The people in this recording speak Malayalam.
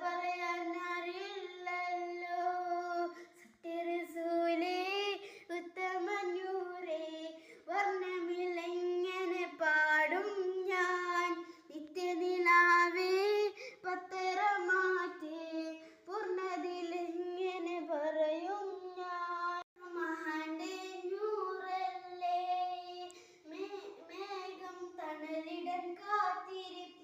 പറയാൻ അറിയില്ലല്ലോ സത്യരസൂലേ ഉത്തമഞ്ഞൂരേ വർണമില്ലെങ്ങനെ പാടും ഞാൻ. നിത്യനിലാവേ പത്തര മാറ്റി പൂർണതിലെങ്ങനെ പറയും ഞാൻ. മഹാന്റെ നൂറല്ലേ മേഘം തണലിടൻ കാത്തിരിപ്പ്